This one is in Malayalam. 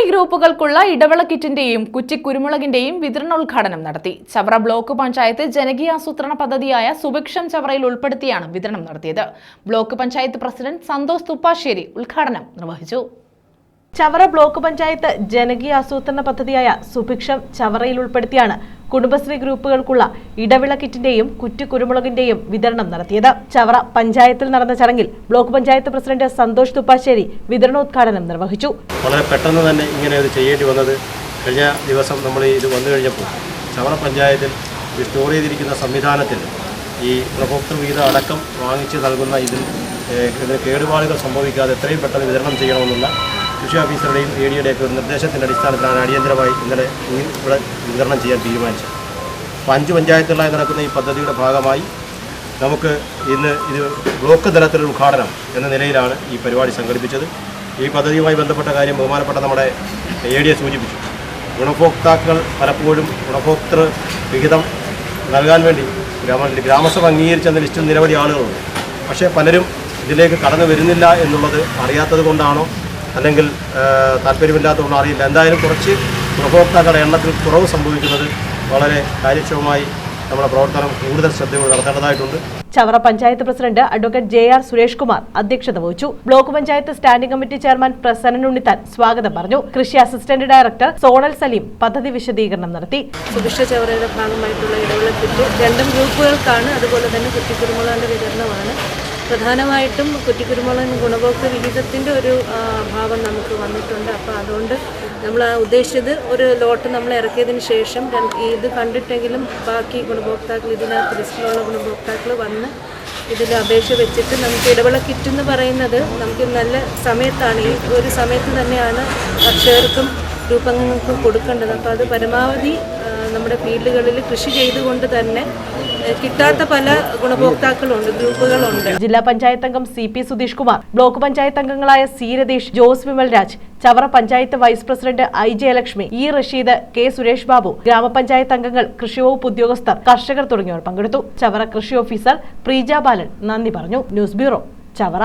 കുടുംബശ്രീ ഗ്രൂപ്പുകൾക്കുള്ള ഇടവേള കിറ്റിന്റെയും കുറ്റി കുരുമുളകിന്റെയും വിതരണോദ്ഘാടനം നടത്തി. ചവറ ബ്ലോക്ക് പഞ്ചായത്ത് ജനകീയാസൂത്രണ പദ്ധതിയായ സുഭിക്ഷം ചവറയിൽ ഉൾപ്പെടുത്തിയാണ് വിതരണം നടത്തിയത്. ബ്ലോക്ക് പഞ്ചായത്ത് പ്രസിഡന്റ് സന്തോഷ് തുപ്പാശ്ശേരി ഉദ്ഘാടനം നിർവഹിച്ചു. ചവറ ബ്ലോക്ക് പഞ്ചായത്ത് ജനകീയ ആസൂത്രണ പദ്ധതിയായ സുഭിക്ഷം ചവറയിൽ ഉൾപ്പെടുത്തിയാണ് കുടുംബശ്രീ ഗ്രൂപ്പുകൾക്കുള്ള ഇടവിള കിറ്റിന്റെയും കുറ്റി കുരുമുളകിന്റെയും വിതരണം നടത്തിയത്. ചവറ പഞ്ചായത്തിൽ നടന്ന ചടങ്ങിൽ ബ്ലോക്ക് പഞ്ചായത്ത് പ്രസിഡന്റ് സന്തോഷ് തുപ്പാശ്ശേരി വിതരണോദ്ഘാടനം നിർവഹിച്ചു. വളരെ പെട്ടെന്ന് തന്നെ ഇങ്ങനെ ഇത് ചെയ്യേണ്ടി വന്നത് കഴിഞ്ഞ ദിവസം നമ്മൾ ഇത് വന്നു കഴിഞ്ഞപ്പോൾ ചവറ പഞ്ചായത്തിൽ സ്റ്റോർ ചെയ്തിരിക്കുന്ന സംവിധാനത്തിൽ ഈ ഉപഭോക്തൃ വിഹിതം അടക്കം വാങ്ങിച്ച് നൽകുന്ന ഇതിൽ കേടുപാടുകൾ സംഭവിക്കാതെ എത്രയും പെട്ടെന്ന് വിതരണം ചെയ്യണമെന്നുള്ള കൃഷി ഓഫീസറുടെയും എ ഡിയുടെയൊക്കെ ഒരു നിർദ്ദേശത്തിന്റെ അടിസ്ഥാനത്തിലാണ് അടിയന്തരമായി ഇന്നലെ ഇവിടെ വിതരണം ചെയ്യാൻ തീരുമാനിച്ചത്. അപ്പോൾ അഞ്ച് പഞ്ചായത്തുകളായി നടക്കുന്ന ഈ പദ്ധതിയുടെ ഭാഗമായി നമുക്ക് ഇന്ന് ഇത് ബ്ലോക്ക് തലത്തിലുള്ള ഉദ്ഘാടനം എന്ന നിലയിലാണ് ഈ പരിപാടി സംഘടിപ്പിച്ചത്. ഈ പദ്ധതിയുമായി ബന്ധപ്പെട്ട കാര്യം ബഹുമാനപ്പെട്ട നമ്മുടെ എ ഡിയെ സൂചിപ്പിച്ചു. ഗുണഭോക്താക്കൾ പലപ്പോഴും ഗുണഭോക്തൃ വിഹിതം നൽകാൻ വേണ്ടി ഗ്രാമ ഗ്രാമസഭ അംഗീകരിച്ചെന്ന ലിസ്റ്റിൽ നിരവധി ആളുകളുണ്ട്. പക്ഷേ പലരും ഇതിലേക്ക് കടന്നു വരുന്നില്ല എന്നുള്ളത് അറിയാത്തത് കൊണ്ടാണോ അല്ലെങ്കിൽ താല്പര്യമില്ലാത്തതുകൊണ്ട് അറിയില്ല. എന്തായാലും കുറച്ച് ഗുണഭോക്താക്കളുടെ എണ്ണത്തിൽ കുറവ് സംഭവിക്കുന്നത് വളരെ കാര്യക്ഷമമായി നമ്മുടെ പ്രവർത്തനം കൂടുതൽ ശ്രദ്ധയോടെ നടത്തേണ്ടതായിട്ടുണ്ട്. Chavara panchayat president advocate J R Suresh Kumar അധ്യക്ഷത വഹിച്ചു. Block panchayat standing committee chairman Prasannan Unnithan സ്വാഗതം പറഞ്ഞു. കൃഷി അസിസ്റ്റന്റ് ഡയറക്ടർ സോണൽ സലീം പദ്ധതി വിശദീകരണം നടത്തി. സുഭിക്ഷ ചവറയുടെ ഭാഗമായിട്ടുള്ള ഇടവേള കിറ്റ് രണ്ടും ഗ്രൂപ്പുകൾക്കാണ് അതുപോലെ തന്നെ കുറ്റിക്കുരുമുളകിന്റെ വിതരണമാണ്. പ്രധാനമായിട്ടും കുറ്റിക്കുരുമുളകിന് ഗുണഭോക്തൃ വിഹിതത്തിന്റെ ഒരു ഭാവം നമുക്ക് വന്നിട്ടുണ്ട്. അപ്പോൾ അതുകൊണ്ട് നമ്മൾ ഉദ്ദേശിച്ചത് ഒരു ലോട്ട് നമ്മൾ ഇറക്കിയതിന് ശേഷം ഇത് കണ്ടിട്ടെങ്കിലും ബാക്കി ഗുണഭോക്താക്കൾ ഇതിനകത്ത് ലിസ്റ്റിലുള്ള ഗുണഭോക്താക്കൾ വന്ന് ഇതിൽ അപേക്ഷ വെച്ചിട്ട് നമുക്ക് ഇടവേള കിറ്റ് എന്ന് പറയുന്നത് നമുക്ക് നല്ല സമയത്താണ്. ഈ ഒരു സമയത്ത് തന്നെയാണ് കർഷകർക്കും രൂപങ്ങൾക്കും കൊടുക്കേണ്ടത്. അപ്പോൾ അത് പരമാവധി നമ്മുടെ ഫീൽഡുകളിൽ കൃഷി ചെയ്തുകൊണ്ട് തന്നെ കിട്ടാത്ത പല ഗുണഭോക്താക്കളുണ്ട് ഗ്രൂപ്പുകളുണ്ട്. ജില്ലാ പഞ്ചായത്ത് അംഗം C P Sudheesh Kumar block panchayat അംഗങ്ങളായ C Ratheesh Jose Vimalraj Chavara panchayat vice president I Jayalakshmi E Rasheed K Suresh Babu ഗ്രാമപഞ്ചായത്ത് അംഗങ്ങൾ കൃഷിവകുപ്പ് ഉദ്യോഗസ്ഥർ കർഷകർ തുടങ്ങിയവർ പങ്കെടുത്തു. ചവറ കൃഷി ഓഫീസർ പ്രീജ ബാലൻ നന്ദി പറഞ്ഞു. News bureau Chavara.